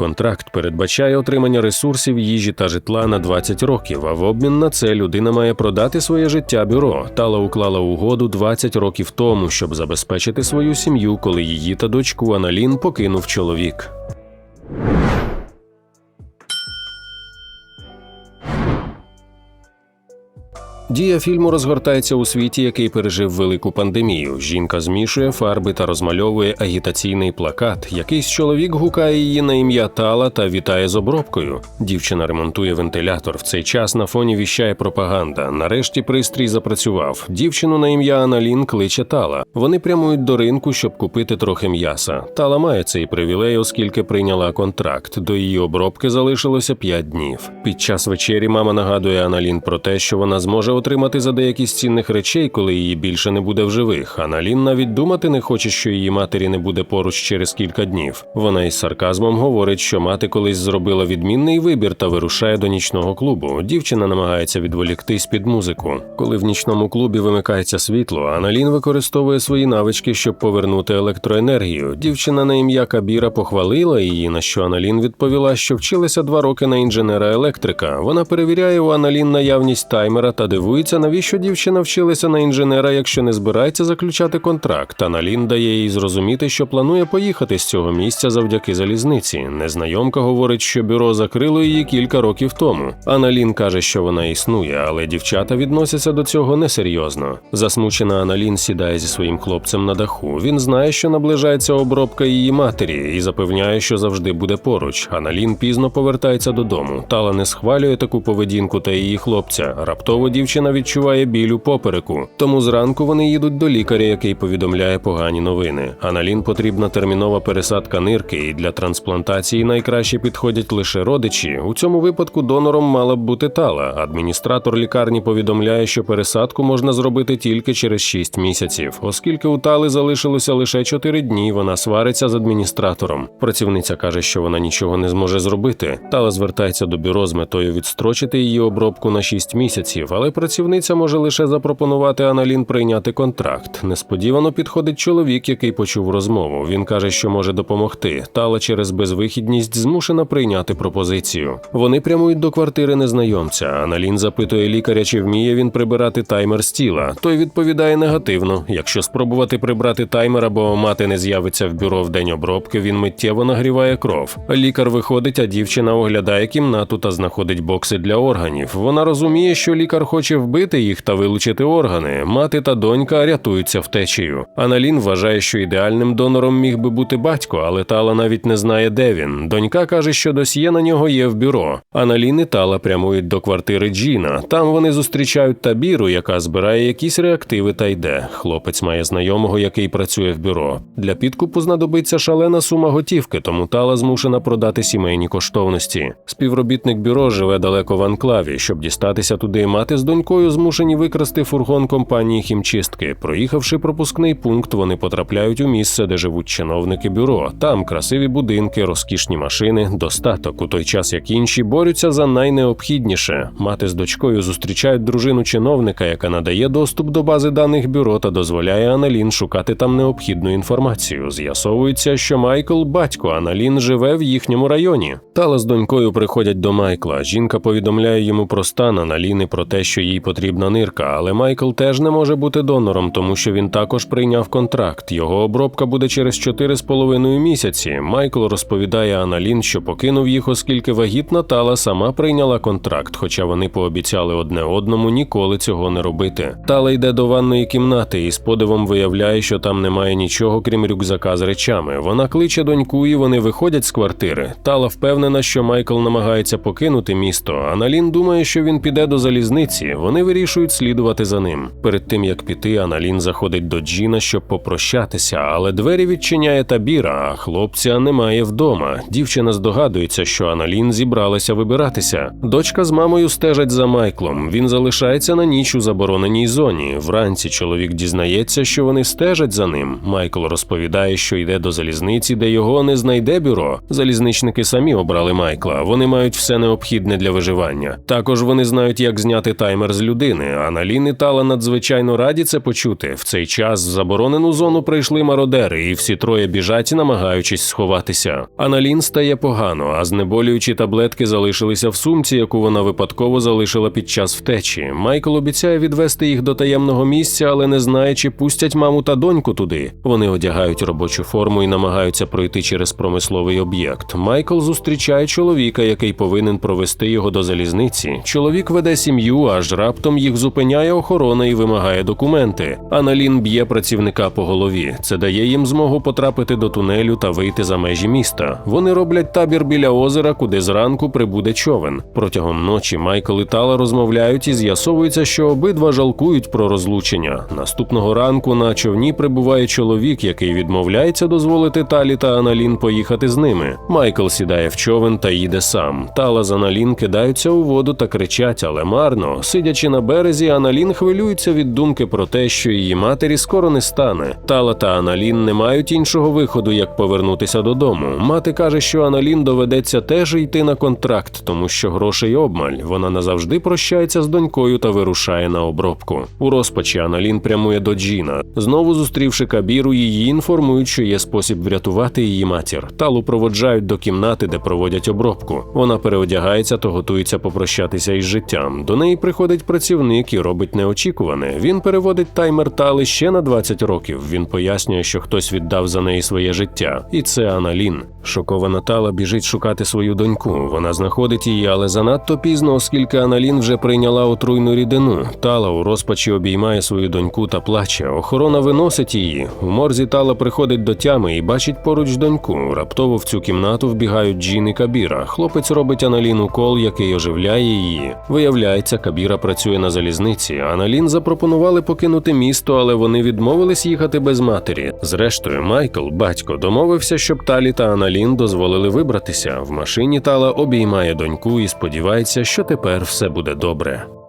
Контракт передбачає отримання ресурсів їжі та житла на 20 років. А в обмін на це людина має продати своє життя бюро. Тала уклала угоду 20 років тому, щоб забезпечити свою сім'ю, коли її та дочку Аналін покинув чоловік. Дія фільму розгортається у світі, який пережив велику пандемію. Жінка змішує фарби та розмальовує агітаційний плакат. Якийсь чоловік гукає її на ім'я Тала та вітає з обробкою. Дівчина ремонтує вентилятор. В цей час на фоні віщає пропаганда. Нарешті пристрій запрацював. Дівчину на ім'я Аналін кличе Тала. Вони прямують до ринку, щоб купити трохи м'яса. Тала має цей привілей, оскільки прийняла контракт. До її обробки залишилося 5 днів. Під час вечері мама нагадує Аналін про те, що вона зможе отримати за деякі з цінних речей, коли її більше не буде в живих. Аналін навіть думати не хоче, що її матері не буде поруч через кілька днів. Вона із сарказмом говорить, що мати колись зробила відмінний вибір та вирушає до нічного клубу. Дівчина намагається відволіктись під музику. Коли в нічному клубі вимикається світло, Аналін використовує свої навички, щоб повернути електроенергію. Дівчина на ім'я Кабіра похвалила її, на що Аналін відповіла, що вчилася два роки на інженера-електрика. Вона перевіряє у Аналін наявність таймера та дивується, навіщо дівчина вчилася на інженера, якщо не збирається заключати контракт. Аналін дає їй зрозуміти, що планує поїхати з цього місця завдяки залізниці. Незнайомка говорить, що бюро закрило її кілька років тому. Аналін каже, що вона існує, але дівчата відносяться до цього несерйозно. Засмучена Аналін сідає зі своїм хлопцем на даху. Він знає, що наближається обробка її матері, і запевняє, що завжди буде поруч. Аналін пізно повертається додому. Тала не схвалює таку поведінку та її хлопця. Раптово дівчина відчуває біль у попереку. Тому зранку вони їдуть до лікаря, який повідомляє погані новини. Аналін потрібна термінова пересадка нирки, і для трансплантації найкраще підходять лише родичі. У цьому випадку донором мала б бути тала. Адміністратор лікарні повідомляє, що пересадку можна зробити тільки через 6 місяців, оскільки у тали залишилося лише 4 дні. Вона свариться з адміністратором. Працівниця каже, що вона нічого не зможе зробити. Тала звертається до бюро з метою відстрочити її обробку на 6 місяців, але працівниця може лише запропонувати Аналін прийняти контракт. Несподівано підходить чоловік, який почув розмову. Він каже, що може допомогти. Тала через безвихідність змушена прийняти пропозицію. Вони прямують до квартири незнайомця. Аналін запитує лікаря, чи вміє він прибирати таймер з тіла. Той відповідає негативно. Якщо спробувати прибрати таймер або мати не з'явиться в бюро в день обробки, він миттєво нагріває кров. Лікар виходить, а дівчина оглядає кімнату та знаходить бокси для органів. Вона розуміє, що лікар хоче вбити їх та вилучити органи. Мати та донька рятуються втечею. Аналін вважає, що ідеальним донором міг би бути батько, але Тала навіть не знає, де він. Донька каже, що досьє на нього є в бюро. Аналін і Тала прямують до квартири Джіна. Там вони зустрічають табіру, яка збирає якісь реактиви та йде. Хлопець має знайомого, який працює в бюро. Для підкупу знадобиться шалена сума готівки, тому Тала змушена продати сімейні коштовності. Співробітник бюро живе далеко в анклаві. Щоб дістатися туди, мати з донькою змушені викрасти фургон компанії хімчистки. Проїхавши пропускний пункт, вони потрапляють у місце, де живуть чиновники бюро. Там красиві будинки, розкішні машини, достаток. У той час як інші борються за найнеобхідніше. Мати з дочкою зустрічають дружину чиновника, яка надає доступ до бази даних бюро та дозволяє Аналін шукати там необхідну інформацію. З'ясовується, що Майкл, батько Аналін, живе в їхньому районі. Тала з донькою приходять до Майкла. Жінка повідомляє йому про стан Аналіни, про те, що їй потрібна нирка, але Майкл теж не може бути донором, тому що він також прийняв контракт. Його обробка буде через 4,5 місяці. Майкл розповідає Аналін, що покинув їх, оскільки вагітна Тала сама прийняла контракт, хоча вони пообіцяли одне одному ніколи цього не робити. Тала йде до ванної кімнати і з подивом виявляє, що там немає нічого, крім рюкзака з речами. Вона кличе доньку, і вони виходять з квартири. Тала впевнена, що Майкл намагається покинути місто. Аналін думає, що він піде до залізниці. Вони вирішують слідувати за ним. Перед тим як піти, Аналін заходить до Джіна, щоб попрощатися, але двері відчиняє табіра, а хлопця немає вдома. Дівчина здогадується, що Аналін зібралася вибиратися. Дочка з мамою стежать за Майклом. Він залишається на ніч у забороненій зоні. Вранці чоловік дізнається, що вони стежать за ним. Майкл розповідає, що йде до залізниці, де його не знайде бюро. Залізничники самі обрали Майкла. Вони мають все необхідне для виживання. Також вони знають, як зняти таймер з людини. Аналін і Тала надзвичайно раді це почути. В цей час в заборонену зону прийшли мародери, і всі троє біжать, намагаючись сховатися. Аналін стає погано, а знеболюючі таблетки залишилися в сумці, яку вона випадково залишила під час втечі. Майкл обіцяє відвести їх до таємного місця, але не знає, чи пустять маму та доньку туди. Вони одягають робочу форму і намагаються пройти через промисловий об'єкт. Майкл зустрічає чоловіка, який повинен провести його до залізниці. Чоловік веде сім'ю, аж раптом їх зупиняє охорона і вимагає документи. Аналін б'є працівника по голові. Це дає їм змогу потрапити до тунелю та вийти за межі міста. Вони роблять табір біля озера, куди зранку прибуде човен. Протягом ночі Майкл і Тала розмовляють і з'ясовується, що обидва жалкують про розлучення. Наступного ранку на човні прибуває чоловік, який відмовляється дозволити Талі та Аналін поїхати з ними. Майкл сідає в човен та їде сам. Тала з Аналін кидаються у воду та кричать, але марно. Сидячи на березі, Аналін хвилюється від думки про те, що її матері скоро не стане. Тала та Аналін не мають іншого виходу, як повернутися додому. Мати каже, що Аналін доведеться теж йти на контракт, тому що грошей обмаль. Вона назавжди прощається з донькою та вирушає на обробку. У розпачі Аналін прямує до Джіна. Знову зустрівши Кабіру, її інформують, що є спосіб врятувати її матір. Талу проводжають до кімнати, де проводять обробку. Вона переодягається та готується попрощатися із життям. До неї приходить працівник і робить неочікуване. Він переводить таймер Тали ще на 20 років. Він пояснює, що хтось віддав за неї своє життя, і це Аналін. Шокована Тала біжить шукати свою доньку. Вона знаходить її, але занадто пізно, оскільки Аналін вже прийняла отруйну рідину. Тала у розпачі обіймає свою доньку та плаче. Охорона виносить її. У морзі Тала приходить до тями і бачить поруч доньку. Раптово в цю кімнату вбігають Джін і Кабіра. Хлопець робить Аналін укол, який оживляє її. Виявляється, Кабіра працює на залізниці. Аналін запропонували покинути місто, але вони відмовились їхати без матері. Зрештою, Майкл, батько, домовився, щоб Талі та Аналін дозволили вибратися. В машині Тала обіймає доньку і сподівається, що тепер все буде добре.